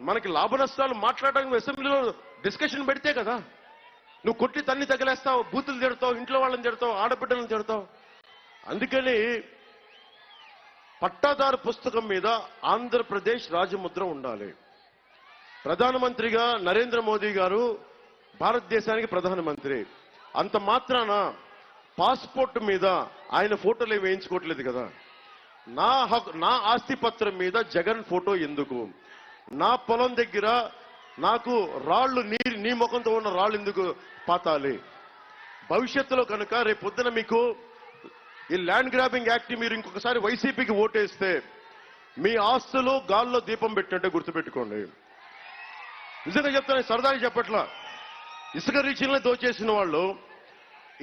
మనకి లాభ నష్టాలు మాట్లాడడానికి అసెంబ్లీలో డిస్కషన్ పెడితే కదా. నువ్వు కొట్టి తన్ని తగిలేస్తావు బూతులు తిడతావు ఇంట్లో వాళ్ళని తిడతావు ఆడబిడ్డలను తిడతావు. అందుకని పట్టాదారు పుస్తకం మీద ఆంధ్రప్రదేశ్ రాజముద్ర ఉండాలి. ప్రధానమంత్రిగా నరేంద్ర మోదీ గారు భారతదేశానికి ప్రధానమంత్రి. అంత మాత్రాన పాస్పోర్ట్ మీద ఆయన ఫోటోలు ఏమి వేయించుకోవట్లేదు కదా. నా హక్ నా ఆస్తి పత్రం మీద జగన్ ఫోటో ఎందుకు? నా పొలం దగ్గర నాకు రాళ్ళు నీరు నీ ముఖంతో ఉన్న రాళ్ళు ఎందుకు పాతాలి? భవిష్యత్తులో కనుక రేపు పొద్దున మీకు ఈ ల్యాండ్ గ్రాబింగ్ యాక్ట్ మీరు ఇంకొకసారి వైసీపీకి ఓటేస్తే మీ ఆస్తులు గాల్లో దీపం పెట్టినట్టే గుర్తుపెట్టుకోండి. నిజంగా చెప్తాను సరదాగా చెప్పట్లా. ఇసుక రీచ్లనే దోచేసిన వాళ్ళు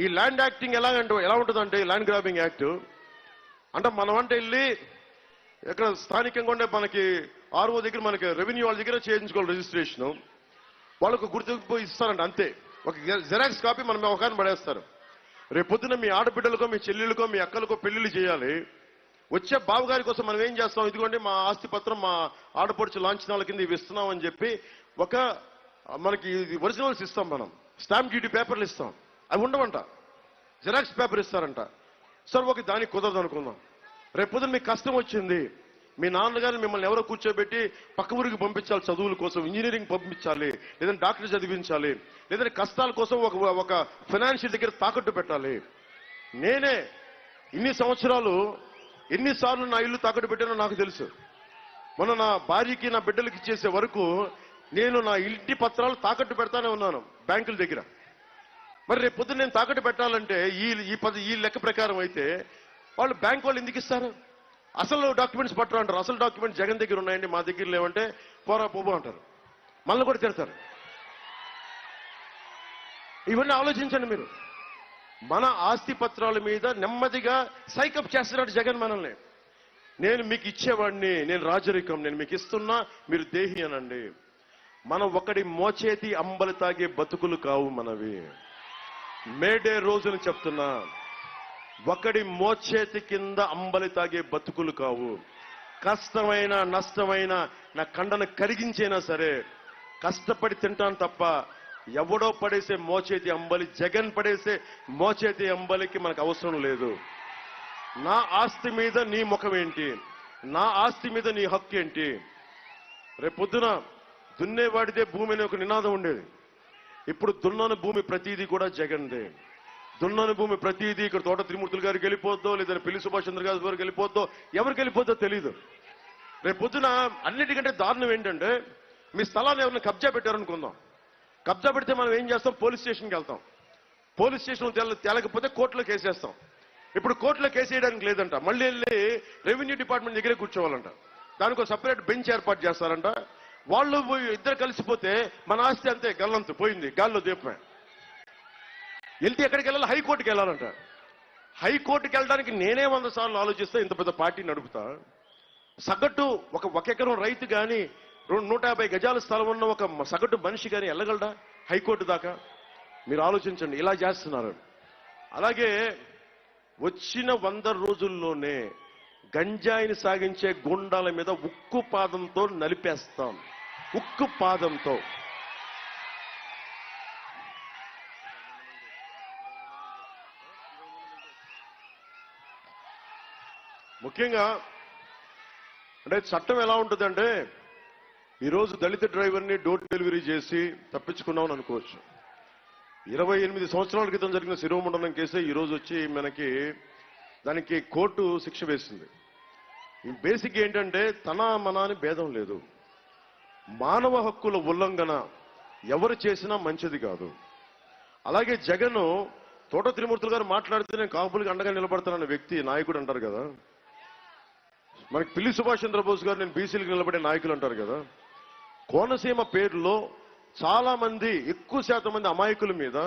ఈ ల్యాండ్ యాక్టింగ్ ఎలా అంటే ఎలా ఉంటుందంటే ఈ ల్యాండ్ గ్రాబింగ్ యాక్ట్ అంటే మనం అంటే వెళ్ళి ఇక్కడ స్థానికంగా ఉండే మనకి ఆర్ఓ దగ్గర మనకి రెవెన్యూ వాళ్ళ దగ్గర చేయించుకోవాలి రిజిస్ట్రేషన్. వాళ్ళకు గుర్తింపు ఇస్తారంట అంతే. ఒక జెరాక్స్ కాపీ మనం ఒక పడేస్తారు. రేపు మీ ఆడబిడ్డలకో మీ చెల్లెళ్ళకో మీ అక్కలకో పెళ్ళిళ్ళు చేయాలి. వచ్చే బావగారి కోసం మనం ఏం చేస్తాం? ఇదిగోండి మా ఆస్తి పత్రం మా ఆడపడుచు లాంఛనాల కింద ఇవి ఇస్తున్నాం అని చెప్పి ఒక మనకి ఒరిజినల్స్ ఇస్తాం మనం. స్టాంప్ డ్యూటీ పేపర్లు ఇస్తాం. అవి ఉండవంట. జిరాక్స్ పేపర్ ఇస్తారంట. సార్ ఒక దానికి కుదరదు అనుకుందాం. రేపు మీకు కష్టం వచ్చింది. మీ నాన్నగారు మిమ్మల్ని ఎవరో కూర్చోబెట్టి పక్క ఊరికి పంపించాలి చదువుల కోసం ఇంజనీరింగ్ పంపించాలి లేదంటే డాక్టర్ చదివించాలి లేదంటే కష్టాల కోసం ఒక ఒక ఫైనాన్షియల్ దగ్గర తాకట్టు పెట్టాలి. నేనే ఇన్ని సంవత్సరాలు ఎన్నిసార్లు నా ఇల్లు తాకట్టు పెట్టానో నాకు తెలుసు. మొన్న నా భార్యకి నా బిడ్డలకి ఇచ్చేసే వరకు నేను నా ఇంటి పత్రాలు తాకట్టు పెడతానే ఉన్నాను బ్యాంకుల దగ్గర. మరి రేపు పొద్దున్న నేను తాకట్టు పెట్టాలంటే ఈ ఈ పది ఈ లెక్క ప్రకారం అయితే వాళ్ళు బ్యాంక్ వాళ్ళు ఎందుకు ఇస్తారు? అసలు డాక్యుమెంట్స్ పట్టరు అంటారు. అసలు డాక్యుమెంట్స్ జగన్ దగ్గర ఉన్నాయండి మా దగ్గర లేవంటే పోరా పోబో అంటారు. మళ్ళీ కూడా తిడతారు. ఇవన్నీ ఆలోచించండి మీరు. మన ఆస్తి పత్రాల మీద నెమ్మదిగా సైకప్ చేస్తున్నాడు జగన్ మనల్ని. నేను మీకు ఇచ్చేవాడిని నేను రాజరికం నేను మీకు ఇస్తున్నా మీరు దేహి అనండి. మనం ఒకటి మోచేతి అంబలి తాగే బతుకులు కావు మనవి. మేడే రోజుని చెప్తున్నా. ఒకడి మోచేతి కింద అంబలి తాగే బతుకులు కావు. కష్టమైన నష్టమైన నా కండను కరిగించైనా సరే కష్టపడి తింటాను తప్ప ఎవడో పడేసే మోచేతి అంబలి జగన్ పడేసే మోచేతి అంబలికి మనకు అవసరం లేదు. నా ఆస్తి మీద నీ ముఖం ఏంటి నా ఆస్తి మీద నీ హక్కు ఏంటి రేపొద్దున దున్నేవాడిదే భూమి అనే ఒక నినాదం ఉండేది. ఇప్పుడు దున్నని భూమి ప్రతిదీ కూడా జగన్దే. దున్నని భూమి ప్రతిదీ ఇక్కడ తోట త్రిమూర్తులు గారికి వెళ్ళిపోద్దో లేదంటే పిల్లి సుభాష్ చంద్ర గారి గారికి వెళ్ళిపోద్దో ఎవరికి వెళ్ళిపోద్దో తెలియదు రేపు పొద్దున అన్నిటికంటే దారుణం ఏంటంటే మీ స్థలాన్ని ఎవరిని కబ్జా పెట్టారనుకుందాం. కబ్జా పెడితే మనం ఏం చేస్తాం? పోలీస్ స్టేషన్కి వెళ్తాం. పోలీస్ స్టేషన్ తెల తేలకపోతే కోర్టులో కేసేస్తాం. ఇప్పుడు కోర్టులో కేసు వేయడానికి లేదంట. మళ్ళీ వెళ్ళి రెవెన్యూ డిపార్ట్మెంట్ దగ్గరే కూర్చోవాలంట. దానికి ఒక సపరేట్ బెంచ్ ఏర్పాటు చేస్తారంట. వాళ్ళు పోయి ఇద్దరు కలిసిపోతే మన ఆస్తి అంతే గల్లంతు. పోయింది. గాల్లో దీపమే. వెళ్తే ఎక్కడికి వెళ్ళాలి హైకోర్టుకి వెళ్ళాలంట. హైకోర్టుకి వెళ్ళడానికి నేనే వంద సార్లు ఆలోచిస్తే ఇంత పెద్ద పార్టీ నడుపుతా. సగటు ఒక ఒక ఎకరం రైతు కానీ రెండు నూట యాభై గజాల స్థలం ఉన్న ఒక సగటు మనిషి కానీ వెళ్ళగలడా హైకోర్టు దాకా? మీరు ఆలోచించండి ఇలా చేస్తున్నారు. అలాగే వచ్చిన వంద రోజుల్లోనే గంజాయిని సాగించే గుండాల మీద ఉక్కు పాదంతో నలిపేస్తాం. ఉక్కు పాదంతో. ముఖ్యంగా అంటే చట్టం ఎలా ఉంటుందంటే ఈరోజు దళిత డ్రైవర్ని డోర్ డెలివరీ చేసి తప్పించుకున్నామని అనుకోవచ్చు. ఇరవై ఎనిమిది సంవత్సరాల క్రితం జరిగిన శిరోమండలం కేసే ఈరోజు వచ్చి మనకి దానికి కోర్టు శిక్ష వేసింది. బేసిక్ ఏంటంటే తన మన అని భేదం లేదు. మానవ హక్కుల ఉల్లంఘన ఎవరు చేసినా మంచిది కాదు. అలాగే జగన్ తోట త్రిమూర్తులు గారు మాట్లాడితే నేను కాపులకు అండగా నిలబడతానన్న వ్యక్తి నాయకుడు అంటారు కదా. మనకి పిల్లి సుభాష్ చంద్రబోస్ గారు నేను బీసీలకు నిలబడే నాయకులు అంటారు కదా. కోనసీమ పేరులో చాలామంది ఎక్కువ శాతం మంది అమాయకుల మీద